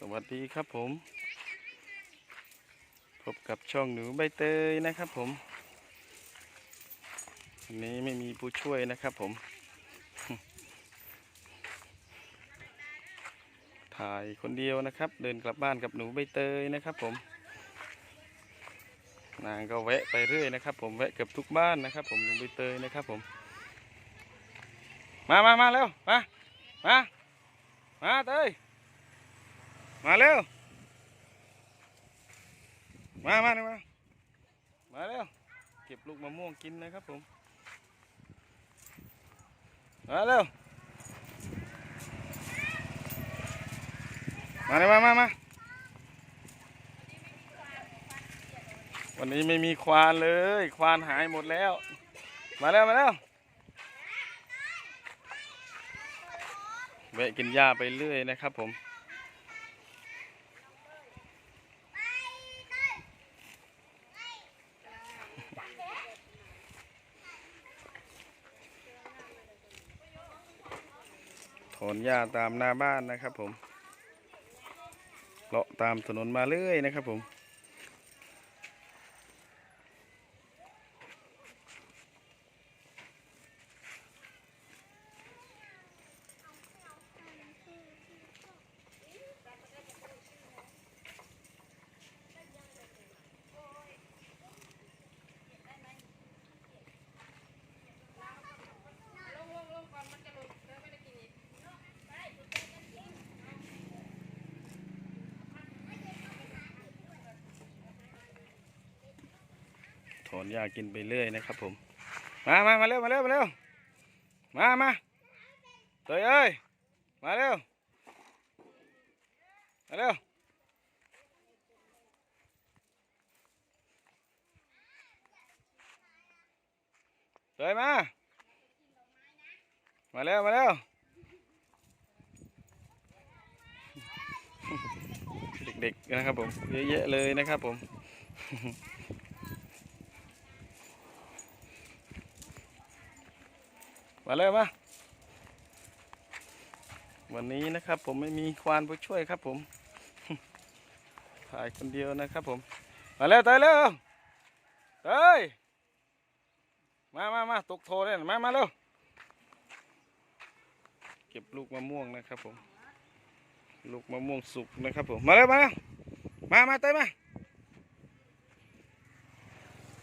สวัสดีครับผม พบกับช่องหนูใบเตยนะครับผมวันนี้ไม่มีผู้ช่วยนะครับผม ถ่ายคนเดียวนะครับ เดินกลับบ้านกับหนูใบเตยนะครับผม นางก็แวะไปเรื่อยนะครับ ผมแวะเกือบทุกบ้านนะครับ ผมหนูใบเตยนะครับผม มามามาเร็วมา มา มาเตย มาเร็ว มามามา มาเร็ว เก็บลูกมะม่วงกินนะครับผม มาเร็ว มาเลยมามามาวันนี้ไม่มีควานเลย ควานหายหมดแล้ว มาแล้วมาแล้วแวะกินหญ้าไปเรื่อยนะครับผม ถอนหญ้าตามหน้าบ้านนะครับผมเลาะตามถนนมาเรื่อยนะครับผม ถอนหญ้ากินไปเรื่อยนะครับผม มามามาเร็ว มาเร็ว มาเร็ว มามาเตยเอ้ย มาเร็ว มาเร็ว เตยมา มาเร็ว มาเร็ว เด็กๆนะครับผม เยอะแยะเลยนะครับผม มาเลยมาวันนี้นะครับผมไม่มีควานผู้ช่วยครับผมถ่ายคนเดียวนะครับผม มาเร็วเตยเร็วเตยมามามาตกโทเลยมามาเร็วเก็บลูกมะม่วงนะครับผม ลูกมะม่วงสุกนะครับผม มาเร็วมาเร็วมามาเตยมา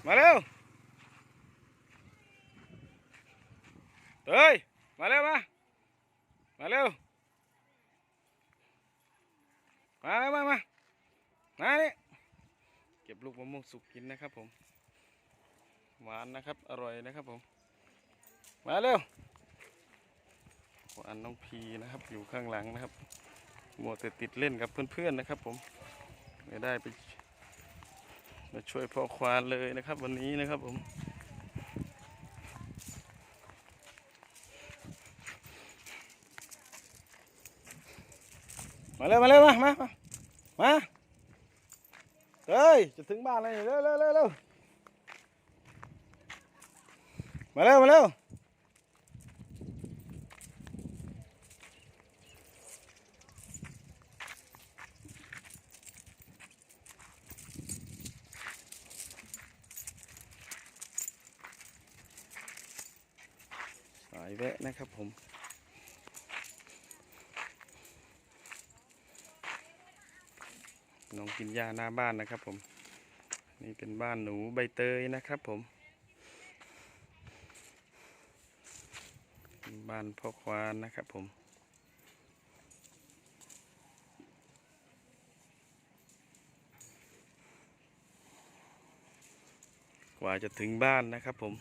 มาเร็ว เฮ้ย มาเร็วมา มาเร็ว มาแล้วมามามานี่เก็บลูกมะม่วงสุกกินนะครับผม หวานนะครับ อร่อยนะครับผม มาเร็วหวานน้องพีนะครับ อยู่ข้างหลังนะครับมัวแต่ติดเล่นกับเพื่อนๆนะครับ ผมไม่ได้ไปมาช่วยพ่อควานเลยนะครับ วันนี้นะครับผม มาเร็วมาเร็วมามามาเฮ้ยจะถึงบ้านเลยเร็วเร็วเร็วเร็วมาเร็วมาเร็วสายแวะนะครับผม น้อ งกินหญ้าหน้าบ้านนะครับ ผมนี่เป็นบ้านหนูใบเตยนะครับ ผม บ้านพ่อควานนะครับ ผมกว่าจะถึงบ้านนะครับผม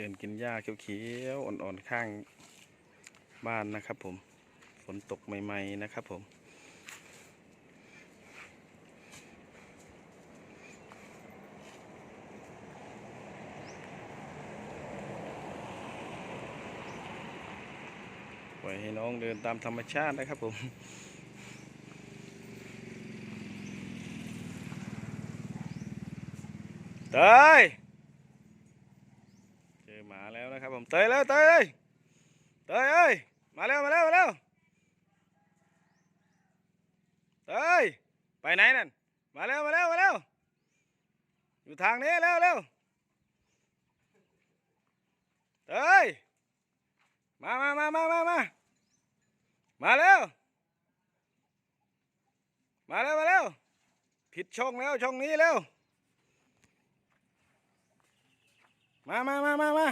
เดินกินหญ้าเขียวๆอ่อนๆข้างบ้านนะครับผมฝนตกใหม่ ๆ นะครับผมปล่อยให้น้องเดินตามธรรมชาตินะครับผมไต้ ผมเตยแล้วเตยเอ้ยเตยเอ้ยมาเร็วมาเร็วมาเร็วเตยไปไหนนั่นมาเร็วมาเร็วมาเร็วอยู่ทางนี้เร็วเร็วเตยมามามามามามามาเร็วมาเร็วมาเร็วผิดช่องแล้วช่องนี้เร็วมามามามามา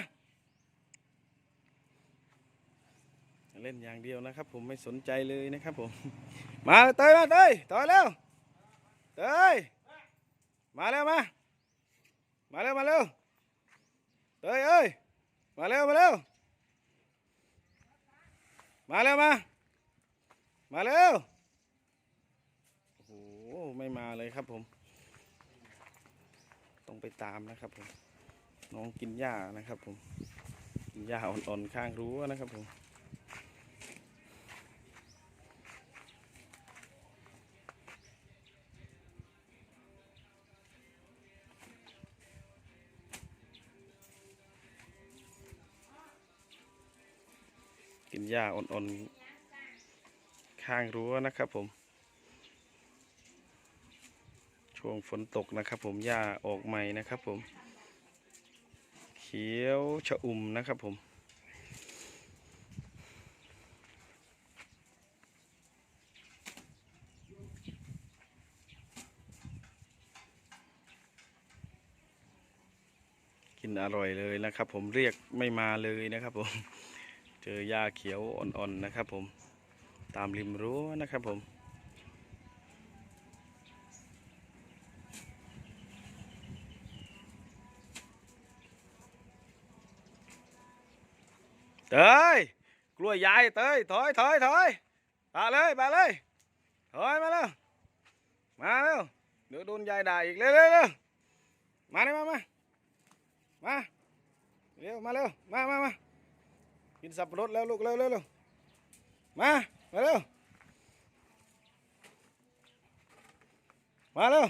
เล่นอย่างเดียวนะครับ ผมไม่สนใจเลยนะครับผม มาเตยมาเตยต่อยเร็วเตยมาเร็วมามาเร็วมาเร็วเตยเอ้ยมาเร็วมาเร็วมาเร็วมามาเร็วโอ้โหไม่มาเลยครับผม ต้องไปตามนะครับผมน้องกินหญ้านะครับผมกินหญ้าอ่อนๆข้างรั้วนะครับผม หญ้าอ่อนๆ ข้างรั้วนะครับผม ช่วงฝนตกนะครับผมหญ้าออกใหม่นะครับผม เขียวชะอุ่มนะครับผมกินอร่อยเลยนะครับผมเรียกไม่มาเลยนะครับผม เจอหญ้าเขียวอ่อนๆนะครับผมตามริมรั้วนะครับผมเตยกล้วยยายเตยถอยถอยถอยมาเลยมาเลยถอยมาเร็วมาเร็วเดี๋ยวโดนยายด่าอีกเร็วเร็วเร็วมาเลยมามามาเร็วมาเร็วมามามา กินสับปะรดแล้วลูกเร็วเร็วเร็วมามาเร็วมาเร็ว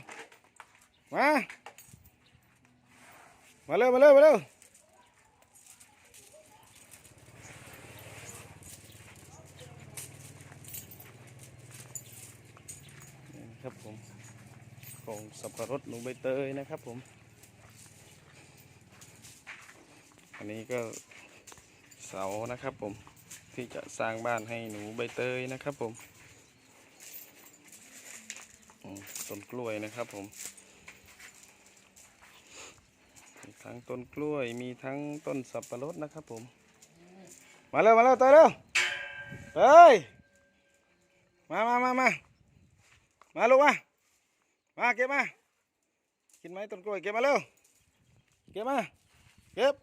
มา มาเร็วมาเร็วมาเร็วนี่ครับผมของสับปะรดหนูใบเตยนะครับผม อันนี้ก็ เสานะครับผมที่จะสร้างบ้านให้หนูใบเตยนะครับผมต้นกล้วยนะครับผมมีทั้งต้นกล้วยมีทั้งต้นสับปะรดนะครับผม มาเร็วมาเร็วเตยเร็วเตยมามามามามาลูกมามาเก็บมากินไหมต้นกล้วยเก็บมาเร็วเก็บมาเก็บ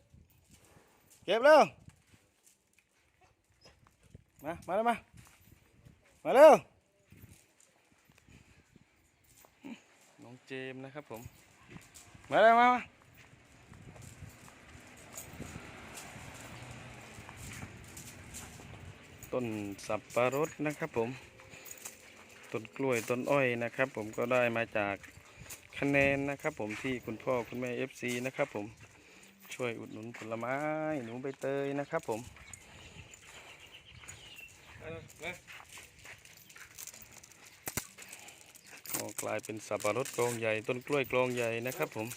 เก็บเร็ว มา มาเร็วมา มาเร็ว น้องเจมส์นะครับผม มาเร็วมามาต้นสับปะรดนะครับผม ต้นกล้วยต้นอ้อยนะครับ ผมก็ได้มาจากคะแนนนะครับผมที่คุณพ่อคุณแม่ FC นะครับผมช่วยอุดหนุนผลไม้หนูใบเตยนะครับผม ก็กลายเป็นสับปะรดกลองใหญ่ต้นกล้วยกลองใหญ่นะครับผม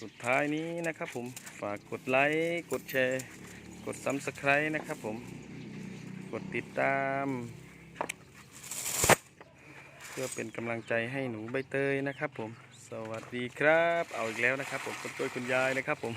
สุดท้ายนี้นะครับผมฝากกดไลค์กดแชร์ กด Subscribe นะครับผม กดติดตาม เพื่อเป็นกำลังใจให้หนูใบเตยนะครับผม สวัสดีครับ เอาอีกแล้วนะครับผมต้นกล้วยคุณยายนะครับผม